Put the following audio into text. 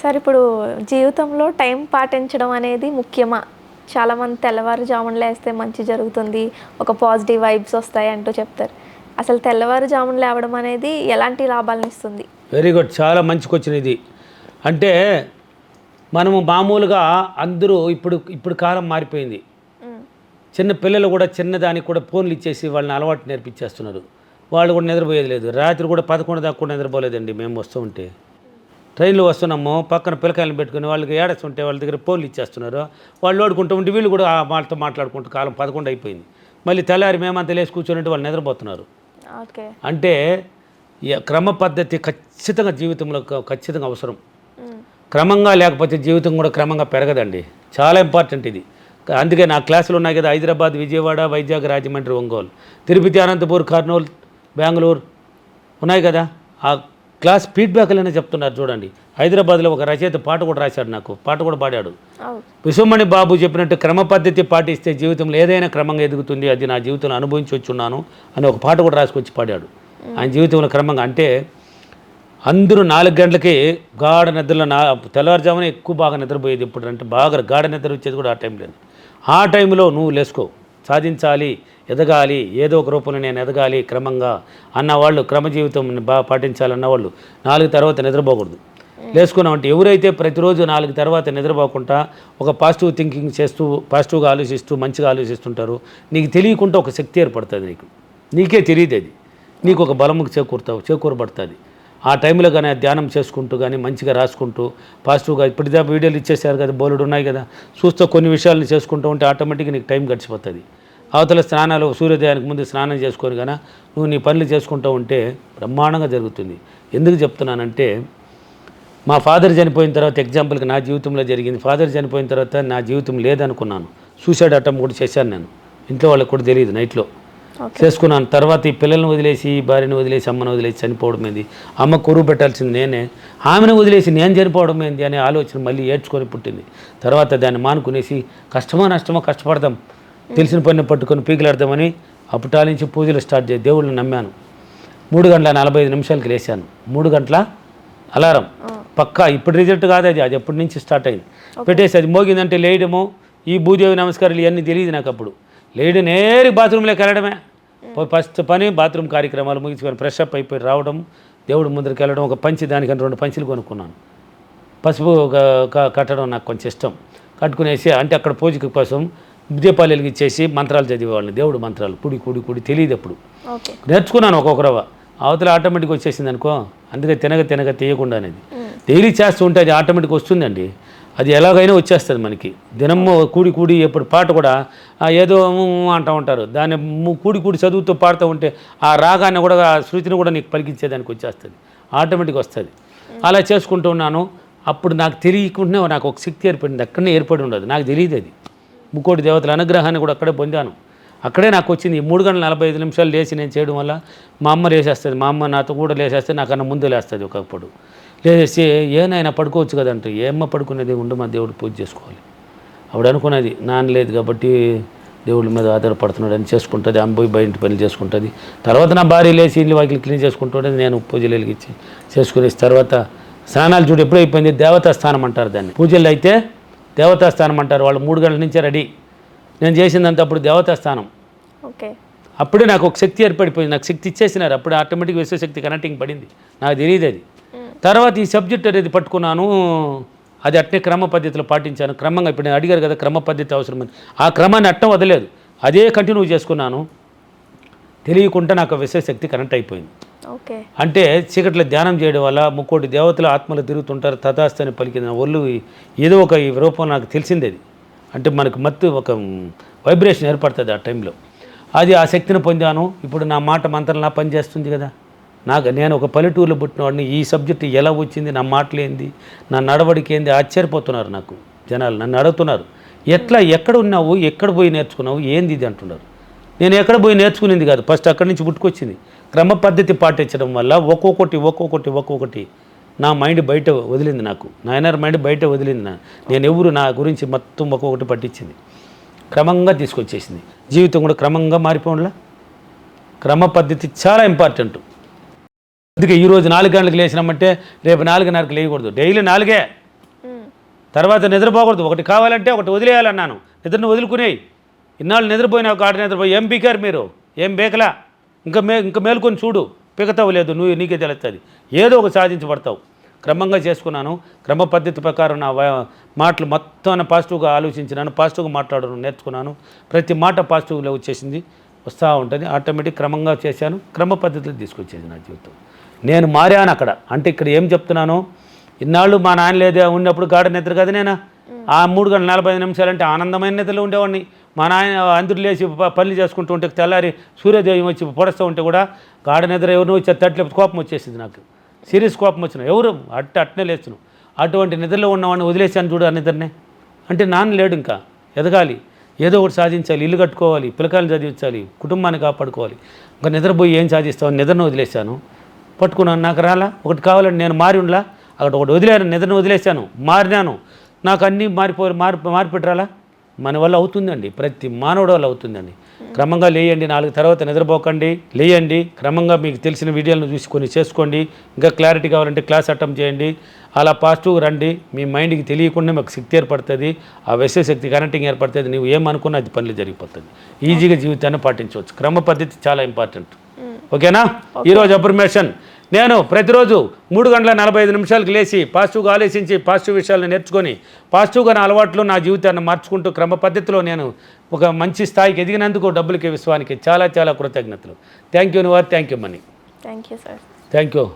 Sir ఇప్పుడు జీవితంలో time పాటించడం అనేది ముఖ్యమా? చాలామంది తెల్లవారుజామున లేస్తే మంచి జరుగుతుంది ఒక పాజిటివ్ వైబ్స్ వస్తాయి అంటూ చెప్తారు. అసలు తెల్లవారుజామున లేవడం అనేది ఎలాంటి లాభాలను ఇస్తుంది? Very good. చాలా మంచి క్వశ్చన్ ఇది. అంటే మనము మామూలుగా అందరూ ఇప్పుడు ఇప్పుడు కాలం మారిపోయింది. చిన్న పిల్లలు కూడా చిన్నదానికి కూడా ఫోన్లు ఇచ్చేసి వాళ్ళని అలవాటు నేర్పించేస్తున్నారు. వాళ్ళు కూడా నిద్రపోయేది లేదు. రాత్రి కూడా పదకొండు దాకా కూడా నిద్రపోలేదండి మేము వస్తూ ఉంటే. ట్రైన్లో వస్తున్నాము పక్కన పిల్లకాయలను పెట్టుకుని వాళ్ళకి ఏడస్తుంటే వాళ్ళ దగ్గర ఫోన్లు ఇచ్చేస్తున్నారు. వాళ్ళు ఓడుకుంటూ ఉంటే వీళ్ళు కూడా ఆ వాళ్ళతో మాట్లాడుకుంటూ కాలం పదకొండు అయిపోయింది. మళ్ళీ తెల్లారి మేమంతా లేచి కూర్చొని వాళ్ళు నిద్రపోతున్నారు. అంటే క్రమ పద్ధతి ఖచ్చితంగా జీవితంలో ఖచ్చితంగా అవసరం. క్రమంగా లేకపోతే జీవితం కూడా క్రమంగా పెరగదండి. చాలా ఇంపార్టెంట్ ఇది. అందుకే నా క్లాసులు ఉన్నాయి కదా హైదరాబాద్ విజయవాడ వైజాగ్ రాజమండ్రి ఒంగోలు. తిరుపతి అనంతపూర్ కర్నూలు బెంగళూరు ఉన్నాయి కదా. ఆ క్లాస్ ఫీడ్బ్యాక్లనే చెప్తున్నారు చూడండి. హైదరాబాద్లో ఒక రచయిత పాట కూడా రాశాడు నాకు. పాట కూడా పాడాడు. విశ్వమణి బాబు చెప్పినట్టు క్రమ పద్ధతి పాటిస్తే జీవితంలో ఏదైనా క్రమంగా ఎదుగుతుంది. అది నా జీవితంలో అనుభవించి వచ్చున్నాను అని ఒక పాట కూడా రాసుకొచ్చి పాడాడు. ఆయన జీవితంలో క్రమంగా అంటే అందరూ నాలుగు గంటలకి గాఢ నిద్రలో నా తెల్లవారుజామున ఎక్కువ బాగా నిద్రపోయేది ఇప్పుడు అంటే బాగా గాఢ నిద్ర వచ్చేది కూడా ఆ టైంలో ఆ టైంలో నువ్వు లేసుకో. సాధించాలి. ఎదగాలి ఏదో ఒక రూపంలో నేను ఎదగాలి క్రమంగా అన్నవాళ్ళు క్రమ జీవితం బాగా పాటించాలన్న వాళ్ళు నాలుగు తర్వాత నిద్రపోకూడదు. లేసుకున్నామంటే ఎవరైతే ప్రతిరోజు నాలుగు తర్వాత నిద్రపోకుండా ఒక పాజిటివ్ థింకింగ్ చేస్తూ పాజిటివ్గా ఆలోచిస్తూ మంచిగా ఆలోచిస్తుంటారు నీకు తెలియకుండా ఒక శక్తి ఏర్పడుతుంది నీకు. నీకే తెలియదు అది. నీకు ఒక బలముకు చేకూరుతావు చేకూరబడుతుంది. ఆ టైంలో కానీ ధ్యానం చేసుకుంటూ కానీ మంచిగా రాసుకుంటూ పాజిటివ్గా ఇప్పటిదాకా వీడియోలు ఇచ్చేసారు కదా బోలెడు ఉన్నాయి కదా చూస్తూ కొన్ని విషయాలను చేసుకుంటూ ఉంటే ఆటోమేటిక్గా నీకు టైం గడిచిపోతుంది. అవతల స్నానాలు సూర్యోదయానికి ముందు స్నానం చేసుకొని కానీ నువ్వు నీ పనులు చేసుకుంటూ ఉంటే బ్రహ్మాండంగా జరుగుతుంది. ఎందుకు చెప్తున్నానంటే మా ఫాదర్ చనిపోయిన తర్వాత ఎగ్జాంపుల్కి నా జీవితంలో జరిగింది. ఫాదర్ చనిపోయిన తర్వాత నా జీవితం లేదనుకున్నాను. సూసైడ్ అటెంప్ట్ కూడా చేశాను నేను. ఇంట్లో వాళ్ళకి కూడా తెలియదు నైట్లో. చేసుకున్నాను. తర్వాత ఈ పిల్లల్ని వదిలేసి ఈ భార్యను వదిలేసి అమ్మను వదిలేసి చనిపోవడం ఏంది? అమ్మ కొరువు పెట్టాల్సింది నేనే. ఆమెను వదిలేసి నేను చనిపోవడం ఏంది అనే ఆలోచన మళ్ళీ ఏడ్చుకొని పుట్టింది. తర్వాత దాన్ని మానుకునేసి కష్టమో నష్టమో కష్టపడదాం. తెలిసిన పని పట్టుకొని పీకిలాడదామని అప్పటాల నుంచి పూజలు స్టార్ట్ చేసి దేవుళ్ళని నమ్మాను. మూడు గంటల నలభై ఐదు నిమిషాలకి లేచాను. మూడు గంటల అలారం. పక్కా ఇప్పుడు రిజల్ట్ కాదు అది. అది ఎప్పటి నుంచి స్టార్ట్ అయింది. పెట్టేసి అది మోగిందంటే లేయడము ఈ భూదేవి నమస్కారాలు ఇవన్నీ తెలియదు నాకు అప్పుడు. లేయడం నేరు బాత్రూంలోకి వెళ్ళడమే. ఫస్ట్ పని బాత్రూమ్ కార్యక్రమాలు ముగించుకొని ఫ్రెష్ అప్ అయిపోయి రావడం దేవుడు ముందరికి వెళ్ళడం ఒక పంచి దానికని రెండు పంచులు కొనుక్కున్నాను. పసుపు కట్టడం నాకు కొంచెం ఇష్టం. కట్టుకునేసి అంటే అక్కడ పూజకి కోసం దీపాలు వెలిగించేసి మంత్రాలు చదివేవాళ్ళని. దేవుడు మంత్రాలు. కుడి కుడి కుడి తెలియదు అప్పుడు నేర్చుకున్నాను ఒక్కొక్క రవ్వ. అవతల ఆటోమేటిక్ వచ్చేసింది అనుకో అందుకే తినగ తినగ తీయకుండా అనేది. డైలీ చేస్తూ ఉంటే అది ఆటోమేటిక్ వస్తుందండి. అది ఎలాగైనా వచ్చేస్తుంది మనకి. దినము కూడి కూడి ఎప్పుడు పాట కూడా ఏదో అంటూ ఉంటారు. దాన్ని కూడి కూడి చదువుతూ పాడుతూ ఉంటే ఆ రాగాన్ని కూడా ఆ శృతిని కూడా నీకు పలికించేదానికి వచ్చేస్తుంది. ఆటోమేటిక్ వస్తుంది. అలా చేసుకుంటూ ఉన్నాను. అప్పుడు నాకు తెలియకుండానే నాకు ఒక శక్తి ఏర్పడింది. అక్కడనే ఏర్పడి ఉండదు. నాకు తెలియదు అది. ముక్కోటి దేవతల అనుగ్రహాన్ని కూడా అక్కడే పొందాను. అక్కడే నాకు వచ్చింది ఈ మూడు గంటల నలభై ఐదు నిమిషాలు లేచి నేను చేయడం వల్ల మా అమ్మ లేచేస్తుంది మా అమ్మ నాతో కూడా లేచేస్తే నాకన్నా ముందు లేస్తుంది ఒకప్పుడు. లేచేసి ఏనైనా పడుకోవచ్చు కదంటే ఏమ్మ పడుకునేది ఉండి మా దేవుడు పూజ చేసుకోవాలి. ఆవిడ అనుకున్నది నాన్న లేదు కాబట్టి దేవుడి మీద ఆధారపడుతున్నాడు అని చేసుకుంటుంది అమ్మ పోయి బయట పనులు చేసుకుంటుంది. తర్వాత నా భార్య లేచి ఇల్లు వాకిలు క్లీన్ చేసుకుంటుంటుంది నేను పూజలు వెలిగించి చేసుకునేసి తర్వాత స్నానాలు చూడు ఎప్పుడైపోయింది అయిపోయింది దేవతా స్థానం అంటారు దాన్ని. పూజలు అయితే దేవతా స్థానం అంటారు. వాళ్ళు మూడు గంటల నుంచే రెడీ. నేను చేసిందంతా అప్పుడు దేవతా స్థానం ఓకే. అప్పుడే నాకు ఒక శక్తి ఏర్పడిపోయింది. నాకు శక్తి ఇచ్చేసినారు. అప్పుడు ఆటోమేటిక్ విశ్వశక్తి కనెక్టింగ్ పడింది. నాకు తెలియదు అది. తర్వాత ఈ సబ్జెక్ట్ అనేది పట్టుకున్నాను. అది అట్నే క్రమ పద్ధతిలో పాటించాను. క్రమంగా ఇప్పుడు నేను అడిగారు కదా క్రమ పద్ధతి అవసరమని. ఆ క్రమాన్ని అట్టం వదలేదు. అదే కంటిన్యూ చేసుకున్నాను. తెలియకుండా నాకు విశ్వశక్తి కనెక్ట్ అయిపోయింది. ఓకే. అంటే చీకట్లో ధ్యానం చేయడం వల్ల ముక్కోటి దేవతలు ఆత్మలు తిరుగుతుంటారు తథాస్తు అని పలికిన ఒళ్ళు ఏదో ఒక రూపం నాకు తెలిసింది అది. అంటే మనకు మత్తు ఒక వైబ్రేషన్ ఏర్పడుతుంది ఆ టైంలో అది ఆ శక్తిని పొందాను. ఇప్పుడు నా మాట మంత్రంలా పనిచేస్తుంది కదా. నాకు నేను ఒక పల్లెటూరులో పుట్టినవాడిని ఈ సబ్జెక్ట్ ఎలా వచ్చింది నా మాటలు ఏంది నా నడవడికి ఏంది ఆశ్చర్యపోతున్నారు నాకు జనాలు నన్ను అడుగుతున్నారు. ఎట్లా ఎక్కడ ఉన్నావు ఎక్కడ పోయి నేర్చుకున్నావు ఏంది ఇది అంటున్నారు. నేను ఎక్కడ పోయి నేర్చుకునేది కాదు. ఫస్ట్ అక్కడి నుంచి పుట్టుకొచ్చింది. క్రమ పద్ధతి పాటించడం వల్ల ఒక్కొక్కటి ఒక్కొక్కటి ఒక్కొక్కటి నా మైండ్ బయట వదిలింది నాకు. నా ఇన్నర్ మైండ్ బయట వదిలింది నా నేను ఎవరు నా గురించి మొత్తం ఒక్కొక్కటి పట్టించింది. క్రమంగా తీసుకొచ్చేసింది. జీవితం కూడా క్రమంగా మారిపోవడంలా? క్రమ పద్ధతి చాలా ఇంపార్టెంట్. అందుకే ఈరోజు నాలుగు గంటలకు లేచినామంటే రేపు నాలుగున్నరకు లేయకూడదు. డైలీ నాలుగే. తర్వాత నిద్రపోకూడదు. ఒకటి కావాలంటే ఒకటి వదిలేయాలన్నాను. నిద్రను వదులుకునేయి. ఇన్నాళ్ళు నిద్రపోయినా ఒక ఆడ నిద్రపోయి ఏం పీకారు మీరు? ఏం బేకలా? ఇంకా మే ఇంకా మేలుకొని చూడు పీకతావు లేదు నువ్వు నీకే తెలుస్తుంది ఏదో ఒక సాధించబడతావు. క్రమంగా చేసుకున్నాను. క్రమ పద్ధతి ప్రకారం నా మాటలు మొత్తం పాజిటివ్గా ఆలోచించినాను పాజిటివ్గా మాట్లాడడం నేర్చుకున్నాను. ప్రతి మాట పాజిటివ్లో వచ్చేసింది. వస్తూ ఉంటుంది. ఆటోమేటిక్ క్రమంగా చేశాను. క్రమ పద్ధతిలో తీసుకొచ్చేది నా జీవితం. నేను మారాను అక్కడ. అంటే ఇక్కడ ఏం చెప్తున్నాను ఇన్నాళ్ళు మా నాన్న లేదే ఉన్నప్పుడు గాఢ నిద్ర కదా నేనా? ఆ మూడు గంటల నలభై ఐదు నిమిషాలు అంటే ఆనందమైన నిద్రలో ఉండేవాడిని. మా నాయన అందరూ లేచి ప- పనులు చేసుకుంటూ ఉంటే తెల్లారి సూర్యోదయం వచ్చి పొడస్తూ ఉంటే కూడా గాఢ నిద్ర ఎవరినో వచ్చి తట్లే కోపం వచ్చేసింది నాకు. సీరియస్ కోపం వచ్చిన ఎవరు? అట్ట అట్నే లేచును అటువంటి నిద్రలో ఉన్నవాడిని వదిలేశాను చూడు ఆ నిద్రనే. అంటే నాన్న లేడు ఇంకా. ఎదగాలి. ఏదో ఒకటి సాధించాలి. ఇల్లు కట్టుకోవాలి. పిల్లకాయలు చదివించాలి. కుటుంబాన్ని కాపాడుకోవాలి. ఇంకా నిద్రపోయి ఏం సాధిస్తావు? నిద్రను వదిలేశాను. పట్టుకున్నాను. నాకు రాలా? ఒకటి కావాలంటే నేను మారి ఉండలా? అక్కడ ఒకటి వదిలేను. నిద్రను వదిలేశాను. మారినాను. నాకు అన్నీ మారిపో మారి మారిపెట్టరాలా మన వల్ల అవుతుందండి. ప్రతి మానవుడు వల్ల అవుతుందండి. క్రమంగా లేయండి నాలుగు తర్వాత నిద్రపోకండి లేయండి క్రమంగా మీకు తెలిసిన వీడియోలను చూసి కొన్ని చేసుకోండి. ఇంకా క్లారిటీ కావాలంటే క్లాస్ అటెంప్ట్ చేయండి. అలా పాజిటివ్ రండి. మీ మైండ్కి తెలియకుండా మాకు శక్తి ఏర్పడుతుంది. ఆ విషయ శక్తి కనెక్టింగ్ ఏర్పడుతుంది. నువ్వు ఏమనుకున్నా అది పనులు జరిగిపోతుంది. ఈజీగా జీవితాన్ని పాటించవచ్చు. క్రమ పద్ధతి చాలా ఇంపార్టెంట్. ఓకేనా? ఈరోజు అఫర్మేషన్ నేను ప్రతిరోజు మూడు గంటల నలభై ఐదు నిమిషాలకు లేచి పాజిటివ్గా ఆలోచించి పాజిటివ్ విషయాలను నేర్చుకొని పాజిటివ్గా నా అలవాట్లు నా జీవితాన్ని మార్చుకుంటూ క్రమ పద్ధతిలో నేను ఒక మంచి స్థాయికి ఎదిగినందుకు డబ్బులకి విశ్వానికి చాలా చాలా కృతజ్ఞతలు. థ్యాంక్ యూ నువ్వు thank you Mani thank you sir thank you